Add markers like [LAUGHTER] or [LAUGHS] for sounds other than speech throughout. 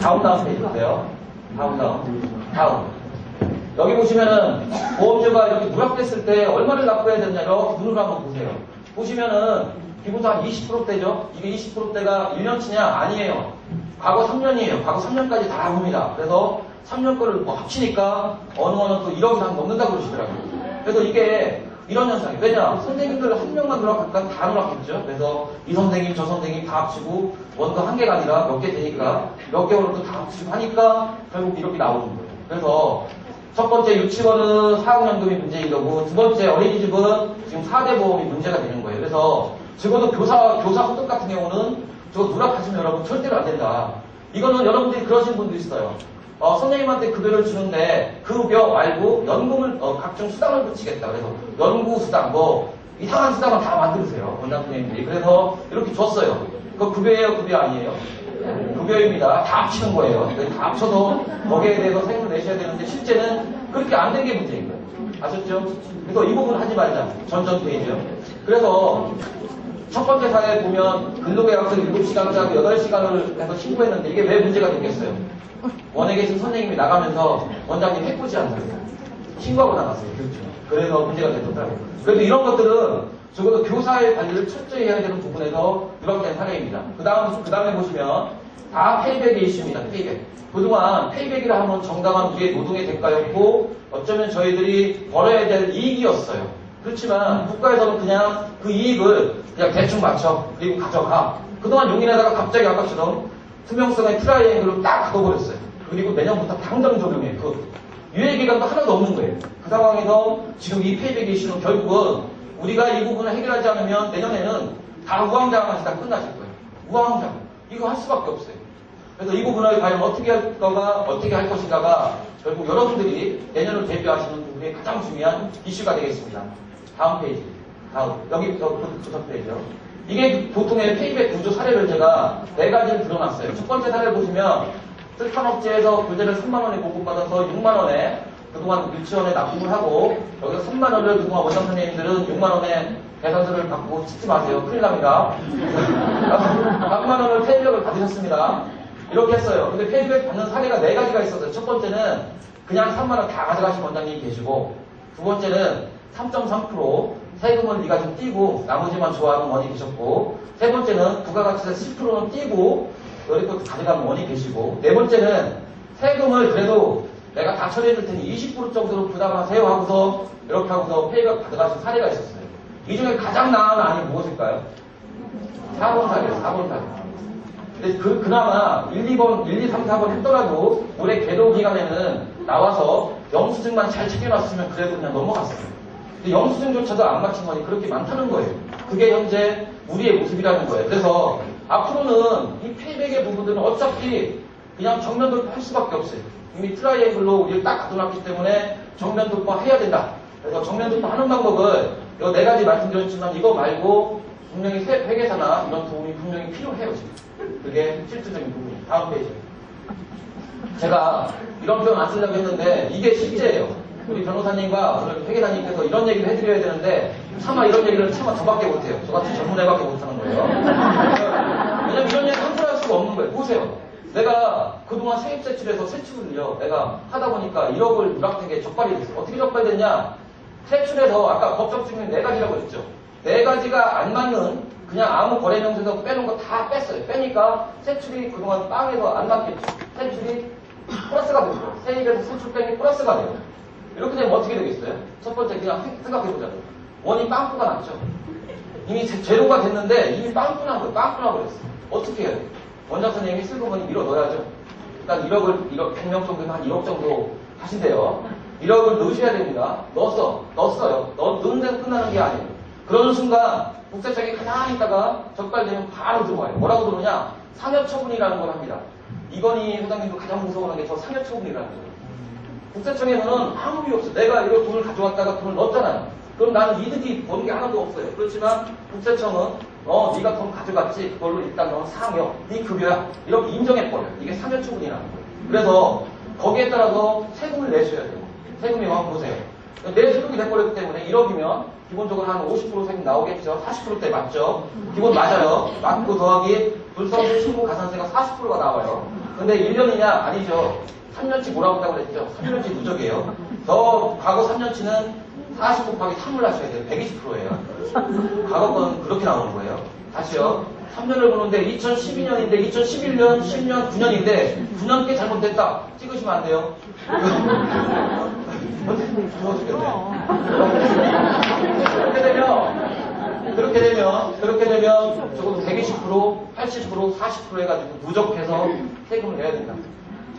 다운 다운 페이지 보세요. 다운 다운. 다운. 여기 보시면은 보험료가 이렇게 누락됐을 때 얼마를 납부해야 이렇게 눈으로 한번 보세요. 보시면은 기본도 한 20%대죠. 이게 20%대가 1년치냐? 아니에요. 과거 3년이에요. 과거 3년까지 다 납부입니다. 그래서 3년 거를 뭐 합치니까 어느 어느 또 1억 이상 넘는다고 그러시더라고요. 그래서 이게 이런 현상이 왜냐 선생님들 한 명만 누락하니까 다 누락했죠. 그래서 이 선생님 저 선생님 다 합치고 원도 한 개가 아니라 몇 개 되니까 몇 개월도 다 합치고 하니까 결국 이렇게 나오는 거예요. 그래서 첫 번째 유치원은 사학연금이 문제인 거고 두 번째 어린이집은 지금 4대 보험이 문제가 되는 거예요. 그래서 적어도 교사 교사 소득 같은 경우는 저거 누락하시면 여러분 절대로 안 된다. 이거는 여러분들이 그러신 분도 있어요. 어, 선생님한테 급여를 주는데 그 급여 말고 연금을 어, 각종 수당을 붙이겠다. 그래서 연구 수당 뭐 이상한 수당을 다 만들으세요. 원장 선생님들이. 그래서 이렇게 줬어요. 그거 급여예요, 급여 아니에요? 급여입니다. 다 합치는 거예요. 다 합쳐서 거기에 대해서 세금을 내셔야 되는데 실제는 그렇게 안 된 게 문제인 거예요. 아셨죠? 그래서 이 부분 하지 말자. 전전 페이지요. 그래서 첫 번째 사례 보면 근로계약서 7시간짜리 8시간을 해서 신고했는데 이게 왜 문제가 됐겠어요? 원에 계신 선생님이 나가면서 원장님 해코지 않나요? 신고하고 나갔어요. 그렇죠. 그래서 문제가 됐더라고요. 그래도 이런 것들은 적어도 교사의 관리를 철저히 해야 되는 부분에서 누락된 사례입니다. 그 다음, 그 다음에 보시면 다 페이백의 이슈입니다. 페이백. 그동안 페이백이라 하면 정당한 우리의 노동의 대가였고 어쩌면 저희들이 벌어야 될 이익이었어요. 그렇지만 국가에서는 그냥 그 이익을 그냥 대충 맞춰 그리고 가져가. 그동안 용인하다가 갑자기 아까처럼 투명성의 트라이앵글로 딱 걷어버렸어요. 그리고 내년부터 당장 적용해. 그 유예 기간도 하나도 없는 거예요. 그 상황에서 지금 이 페이백 이슈는 결국은 우리가 이 부분을 해결하지 않으면 내년에는 다 우왕좌왕하시 다 끝나실 거예요. 우왕좌왕. 이거 할 수밖에 없어요. 그래서 이 부분을 과연 어떻게 할 거가, 어떻게 할 것인가가 결국 여러분들이 내년을 대비하시는 부분이 가장 중요한 이슈가 되겠습니다. 다음 페이지. 다음. 여기, 첫 페이지요. 이게 보통의 페이백 구조 사례를 제가 네 가지를 드러났어요. 첫 번째 사례를 보시면 쓸탄업체에서 교재를 3만원에 공급받아서 6만원에 그동안 유치원에 납품을 하고 여기서 3만원을 그동안 원장 선생님들은 6만원에 계산서를 받고 찍지 마세요. 큰일 납니다. [LAUGHS] 100만원을 페이백을 받으셨습니다. 이렇게 했어요. 근데 페이백 받는 사례가 네 가지가 있었어요. 첫 번째는 그냥 3만원 다 가져가신 원장님이 계시고 두 번째는 3.3% 세금은 네가 좀 띄고 나머지만 좋아하는 원이 계셨고 세 번째는 부가가치세 10%는 띄고 또 가져가는 원이 계시고 네 번째는 세금을 그래도 내가 다 처리해 줄 테니 20% 정도로 부담하세요 하고서 이렇게 하고서 페이가 가져가신 사례가 있었어요. 이 중에 가장 나은 안이 무엇일까요? 4번 사례예요. 4번 사례. 근데 그, 그나마 1, 2번, 1, 2, 3, 4번 했더라도 올해 개도 기간에는 나와서 영수증만 잘 챙겨놨으면 그래도 그냥 넘어갔어요. 근데 영수증조차도 안 맞춘 건이 그렇게 많다는 거예요. 그게 현재 우리의 모습이라는 거예요. 그래서 앞으로는 이 페이백의 부분들은 어차피 그냥 정면 돌파할 수밖에 없어요. 이미 트라이앵글로 우리를 딱 가둬놨기 때문에 정면 돌파해야 된다. 그래서 정면 돌파하는 방법을 이네 가지 말씀드렸지만 이거 말고 분명히 회계사나 이런 도움이 분명히 필요해요. 지금. 그게 실질적인 부분이에요. 다음 페이지. 제가 이런 표현 안 쓰려고 했는데 이게 실제예요. 우리 변호사님과 오늘 회계사님께서 이런 얘기를 해드려야 되는데 차마 이런 얘기를 차마 저밖에 못해요. 저 같은 전문가밖에 못하는 거예요. [LAUGHS] 왜냐면 이런 얘기 함부로 할 수가 없는 거예요. 보세요. 내가 그동안 세입 세출에서 세출을요. 내가 하다 보니까 1억을 누락된 게 적발이 됐어요. 어떻게 적발됐냐? 세출에서 아까 법적 증명 네 가지라고 했죠. 네 가지가 안 맞는 그냥 아무 거래 명세서 빼놓은 거 다 뺐어요. 빼니까 세출이 그동안 빵에서 안 맞겠죠. 세출이 플러스가 되죠. 세입에서 세출 빼니 플러스가 돼요. 이렇게 되면 어떻게 되겠어요? 첫 번째 그냥 생각해보자고. 원이 빵꾸가 났죠. 이미 제로가 됐는데 이미 빵꾸 난 거예요. 빵꾸 나버렸어. 어떻게 해야 돼? 원장 선생님이 슬그머니 밀어 넣어야죠. 일단 1억을, 1억, 100명 정도면 한 1억 정도 하신대요. 1억을 넣으셔야 됩니다. 넣었어. 넣었어요. 넣, 넣은 데서 끝나는 게 아니에요. 그러는 순간 국세청이 가만히 있다가 적발되면 바로 들어와요. 뭐라고 들어오냐? 상여처분이라는 걸 합니다. 이건희 회장님도 가장 무서워하는 게 저 상여처분이라는 거예요. 국세청에서는 아무 이유 없어요. 내가 이거 돈을 가져왔다가 돈을 넣었잖아요. 그럼 나는 이득이 버는 게 하나도 없어요. 그렇지만 국세청은 어 네가 돈 가져갔지 그걸로 일단 넌 상여 네 급여야 이렇게 인정해버려요. 이게 상여처분이라는 거예요. 그래서 거기에 따라서 세금을 내셔야 돼요. 세금이 한번 보세요. 내 소득이 돼버렸기 때문에 1억이면 기본적으로 한 50% 세금 나오겠죠. 40%대 맞죠? 기본 맞아요. 맞고 더하기 불성세 신고 가산세가 40%가 나와요. 근데 1년이냐? 아니죠. 3년치 몰아본다고 그랬죠. 3년치 누적이에요. 더 과거 3년치는 40 곱하기 3을 하셔야 돼요. 120%예요. 과거 건 그렇게 나오는 거예요. 다시요. 3년을 보는데 2012년인데 2011년, 10년, 9년인데 9년께 잘못됐다. 찍으시면 안 돼요. 그렇게 되면 그렇게 되면 그렇게 되면 적어도 120% 80% 40% 해가지고 누적해서 세금을 내야 된다.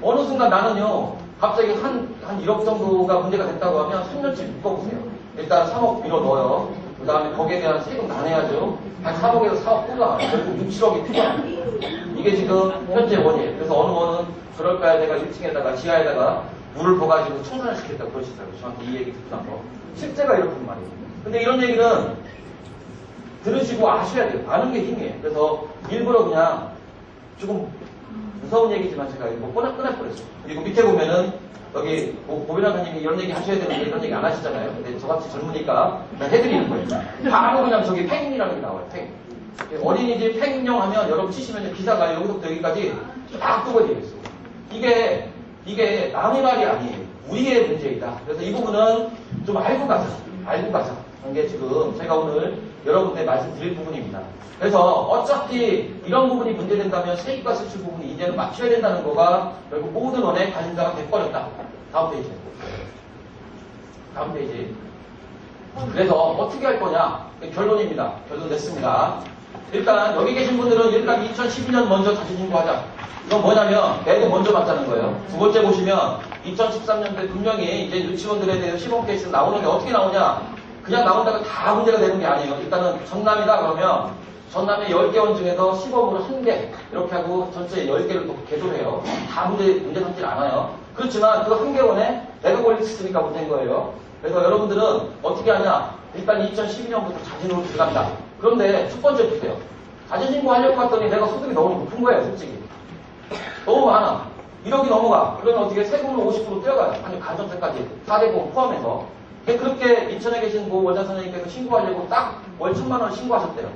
어느 순간 나는요 갑자기 한, 한 1억 정도가 문제가 됐다고 하면 3년치 묶어보세요. 일단 3억 밀어 넣어요. 그 다음에 거기에 대한 세금 다 내야죠. 한 3억에서 4억 뽑아. 결국 6, 7억이 필요합니다. 이게 지금 현재 원이에요. 그래서 어느 거는 그럴까요? 내가 1층에다가 지하에다가 물을 부어가지고 청산을 시켰다 그러시더라고요. 저한테 이 얘기 듣고 나서. 실제가 이렇단 말이에요. 근데 이런 얘기는 들으시고 아셔야 돼요. 아는 게 힘이에요. 그래서 일부러 그냥 조금 무서운 얘기지만 제가 이거 꺼내, 꺼내버렸어요. 그리고 밑에 보면은 여기 고비나사님이 이런 얘기 하셔야 되는데 이런 얘기 안 하시잖아요. 근데 저같이 젊으니까 해드리는 거예요. 바로 그냥 저기 팽인이라는 게 나와요. 팽. 어린이집 팽인형 하면 여러분 치시면 기사가 여기서부터 여기까지 되어 있어요. 이게 이게 남의 말이 아니에요. 우리의 문제이다. 그래서 이 부분은 좀 알고 가자. 알고 가자. 이게 지금 제가 오늘 여러분께 말씀드릴 부분입니다. 그래서 어차피 이런 부분이 문제된다면 세입과 세출 부분이 이제는 맞춰야 된다는 거가 결국 모든 원의 관심사가 돼버렸다. 다음 페이지. 다음 페이지. 그래서 어떻게 할 거냐? 결론입니다. 결론 냈습니다. 일단 여기 계신 분들은 일단 2012년 먼저 자진 신고하자. 이건 뭐냐면 내도 먼저 맞자는 거예요. 두 번째 보시면 2013년도에 분명히 이제 유치원들에 대해서 시범 케이스 나오는데 어떻게 나오냐? 그냥 나온다고 다 문제가 되는 게 아니에요. 일단은 전남이다 그러면 전남의 10개 원 중에서 시범으로 1개 이렇게 하고 전체 10개를 또 개조해요. 다 문제, 문제 삼진 않아요. 그렇지만 그 한 개 원에 내가 있으니까 못한 거예요. 그래서 여러분들은 어떻게 하냐? 일단 2012년부터 자진으로 들어간다. 그런데 첫 번째 보세요. 자진 신고 하려고 했더니 내가 소득이 너무 높은 거예요, 솔직히. 너무 많아. 1억이 넘어가. 그러면 어떻게 세금으로 50% 떼어가요. 아니, 간접세까지. 4대보험 포함해서. 그렇게 인천에 계신 고 원장 선생님께서 신고하려고 딱 월 천만 원 신고하셨대요.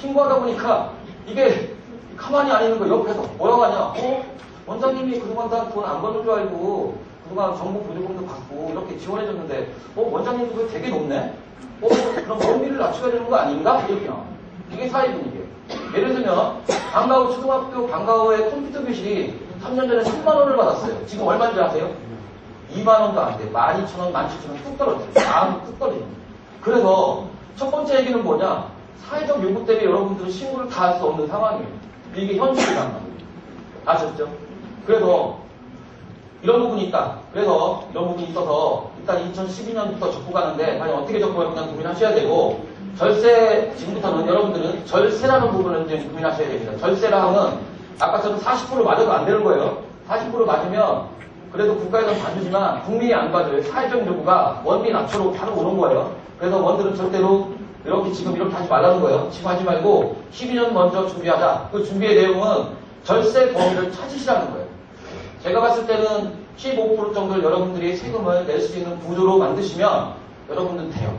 신고하다 보니까 이게 가만히 안 있는 거 옆에서 뭐라고 하냐. 어? 원장님이 그동안 다 돈안 받는 줄 알고 그동안 정부 보조금도 받고 이렇게 지원해줬는데 어? 원장님 그거 되게 높네? 어? 그럼 원비를 낮춰야 되는 거 아닌가? 이렇게 나와. 이게 사회 분위기예요. 예를 들면 방과후 초등학교 방과후의 컴퓨터 교실이 3년 전에 3만 원을 받았어요. 지금 얼마인지 아세요? 2만 원도 안 돼. 12,000원, 17,000원 뚝 떨어져요. 마음 뚝 떨어집니다. 그래서 첫 번째 얘기는 뭐냐? 사회적 요구 때문에 여러분들은 신고를 다 할 수 없는 상황이에요. 이게 현실이란 말이에요. 아셨죠? 그래서 이런 부분이 있다. 그래서 이런 부분이 있어서 일단 2012년부터 접고 가는데 과연 어떻게 접고할 거냐 고민하셔야 되고 절세 지금부터는 여러분들은 절세라는 부분을 좀 고민하셔야 됩니다. 절세라 하면 아까 저는 40% 맞아도 안 되는 거예요. 40% 맞으면 그래도 국가에서 봐주지만 국민이 안 봐줘요. 사회적 요구가 원비 낮추로 바로 오는 거예요. 그래서 원들은 절대로 이렇게 지금 이렇게 하지 말라는 거예요. 지금 하지 말고 12년 먼저 준비하자. 그 준비의 내용은 절세 범위를 찾으시라는 거예요. 제가 봤을 때는 15% 정도를 여러분들이 세금을 낼 수 있는 구조로 만드시면 여러분들은 돼요.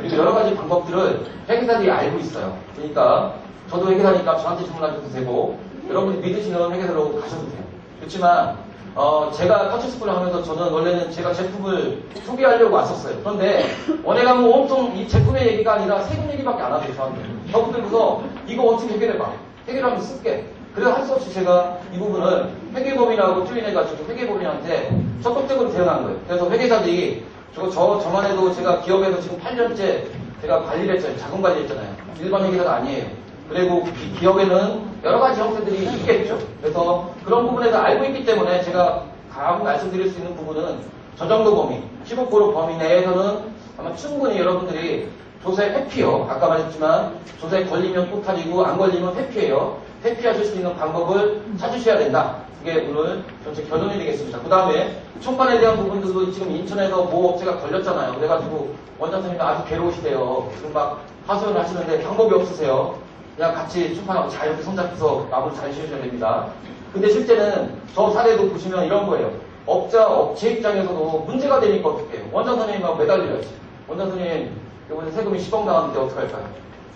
그리고 여러 가지 방법들을 회계사들이 알고 있어요. 그러니까 저도 회계사니까 저한테 주문하셔도 되고 여러분이 믿으시는 회계사로 가셔도 돼요. 그렇지만 어, 제가 터치스쿨을 하면서 저는 원래는 제가 제품을 소개하려고 왔었어요. 그런데 원에 가면 온통 이 제품의 얘기가 아니라 세금 얘기밖에 안 하세요, 저한테. 저분들께서 이거 어떻게 해결해봐. 해결하면 쓸게. 그래서 할 수 없이 제가 이 부분을 회계법인하고 조인해가지고 회계법인한테 적극적으로 대응한 거예요. 그래서 회계사들이 저, 저, 저만 해도 제가 기업에서 지금 8년째 제가 관리를 했잖아요. 자금 관리했잖아요. 일반 회계사가 아니에요. 그리고 기, 기업에는 여러 가지 형태들이 있겠죠. 그래서 그런 부분에서 알고 있기 때문에 제가 강 말씀드릴 수 있는 부분은 저 정도 범위, 15% 범위 내에서는 아마 충분히 여러분들이 조세 회피요. 아까 말했지만 조세 걸리면 꼬탈이고 안 걸리면 회피예요. 회피하실 수 있는 방법을 찾으셔야 된다. 그게 오늘 전체 결론이 되겠습니다. 그 다음에 총판에 대한 부분들도 지금 인천에서 모 업체가 걸렸잖아요. 그래가지고 원장 선생님이 아주 괴로우시대요. 지금 막 하소연을 하시는데 방법이 없으세요. 그냥 같이 총판하고 잘 이렇게 손잡혀서 마무리 잘 지으셔야 됩니다. 근데 실제는 저 사례도 보시면 이런 거예요. 업자, 업체 입장에서도 문제가 되니까 어떡해요? 원장 선생님하고 매달려야지. 원장 선생님, 이번에 세금이 10억 나왔는데 어떡할까요?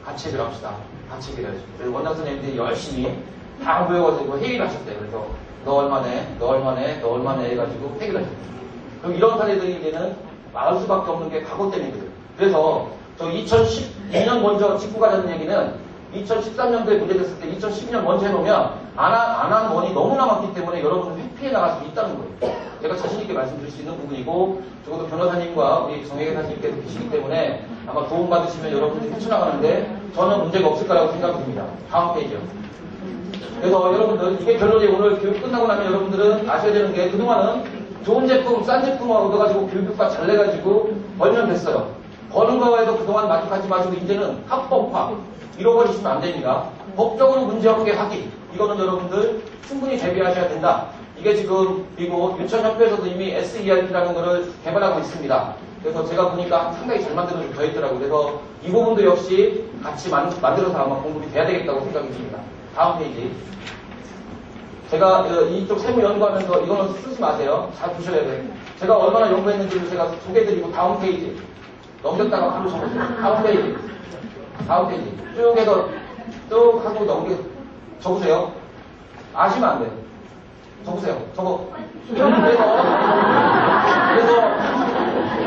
같이 얘기를 합시다. 같이 얘기를 해야죠. 그래서 원장 선생님들이 열심히 다 모여가지고 회의를 하셨대요. 그래서 너 얼마네, 너 얼마네, 너 얼마네 해가지고 회의를 하셨대요. 그럼 이런 사례들이 이제는 나올 수밖에 없는 게 과거 때문이거든. 그래서 저 2012년 먼저 짚고 가자는 얘기는 2013년도에 문제됐을 때 2012년 먼저 해놓으면 안한 원이 너무나 많기 때문에 여러분은 회피해 나갈 수 있다는 거예요. 제가 자신있게 말씀드릴 수 있는 부분이고 적어도 변호사님과 우리 정혜사님께서 계시기 때문에 아마 도움받으시면 여러분들이 헤쳐나가는데 전혀 문제가 없을 거라고 생각이 듭니다. 다음 페이지요. 그래서 여러분들 이게 결론이 오늘 교육 끝나고 나면 여러분들은 아셔야 되는 게 그동안은 좋은 제품, 싼 제품을 얻어가지고 교육과 잘 내가지고 벌면 됐어요. 버는 거에도 그동안 만족하지 마시고 이제는 합법화 잃어버리시면 안 됩니다. 법적으로 문제없게 하기 이거는 여러분들 충분히 대비하셔야 된다. 이게 지금 미국 유치원협회에서도 이미 SERP라는 거를 개발하고 있습니다. 그래서 제가 보니까 상당히 잘 만들어져 져 있더라고요. 그래서 이 부분도 역시 같이 만, 만들어서 아마 공급이 돼야 되겠다고 생각이 듭니다. 다음 페이지. 제가 어, 이쪽 세무 연구하면서 이거는 쓰지 마세요. 잘 보셔야 돼요. 제가 얼마나 연구했는지를 제가 소개해드리고 다음 페이지. 넘겼다가 바로 적으세요. 다음 페이지. 다음 페이지. 쭉 해서 쭉 하고 넘겨 적으세요. 아시면 안 돼요. 적으세요. 적어. 그래서 그래서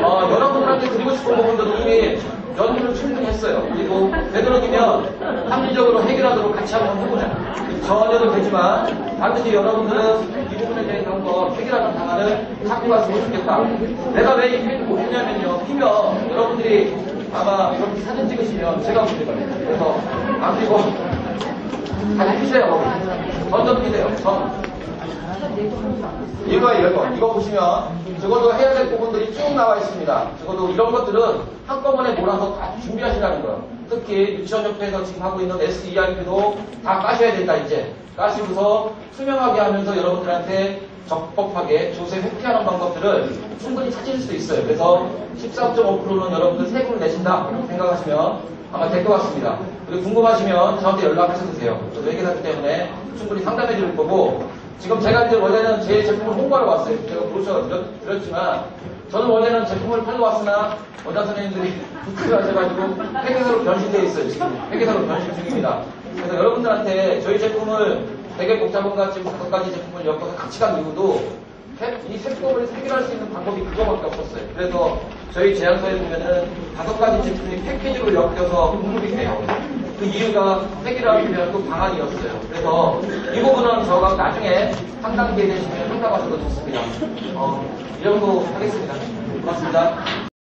어, 여러분들한테 드리고 싶은 부분들은 이미 연구를 충분히 했어요. 그리고 되도록이면 합리적으로 해결하도록 같이 한번 해보자. 전혀도 되지만 반드시 여러분들은 이 부분에 대해서 한번 해결하는 방안을 찾고 갔으면 좋겠다. 내가 왜이 펜을 못 쓰냐면요. 피면 여러분들이 아마 이렇게 사진 찍으시면 제가 문제가 돼요. 그래서 안 피고 잘 피세요. 전전 피세요. 전. 이거 이거 이거 보시면 적어도 해야 될 부분들이 쭉 나와 있습니다. 적어도 이런 것들은 한꺼번에 몰아서 다 준비하시라는 거예요. 특히 유치원협회에서 지금 하고 있는 SERP도 다 까셔야 된다 이제 까시고서 투명하게 하면서 여러분들한테 적법하게 조세 회피하는 방법들을 충분히 찾을 수 있어요. 그래서 13.5%는 여러분들 세금을 내신다 생각하시면 아마 될 것 같습니다. 그리고 궁금하시면 저한테 연락하셔도 돼요. 저도 회계사기 때문에 충분히 상담해 드릴 거고 지금 제가 이제 원래는 제 제품을 홍보하러 왔어요. 제가 브로셔 드렸, 드렸지만 저는 원래는 제품을 팔러 왔으나 원장 선생님들이 [LAUGHS] 부탁을 하셔가지고 회계사로 변신되어 있어요. 지금 회계사로 변신 중입니다. 그래서 여러분들한테 저희 제품을 되게 복잡한가 지금 가지 제품을 엮어서 같이 간 이유도 이 세법을 해결할 수 있는 방법이 그거밖에 없었어요. 그래서 저희 제안서에 보면은 다섯 가지 제품이 패키지로 엮여서 공급이 돼요. 그 이유가 해결하기 위한 또 방안이었어요. 그래서 이 부분은 저가 나중에 상담 기회 되시면 상담하셔도 좋습니다. 어, 이 정도 하겠습니다. 고맙습니다.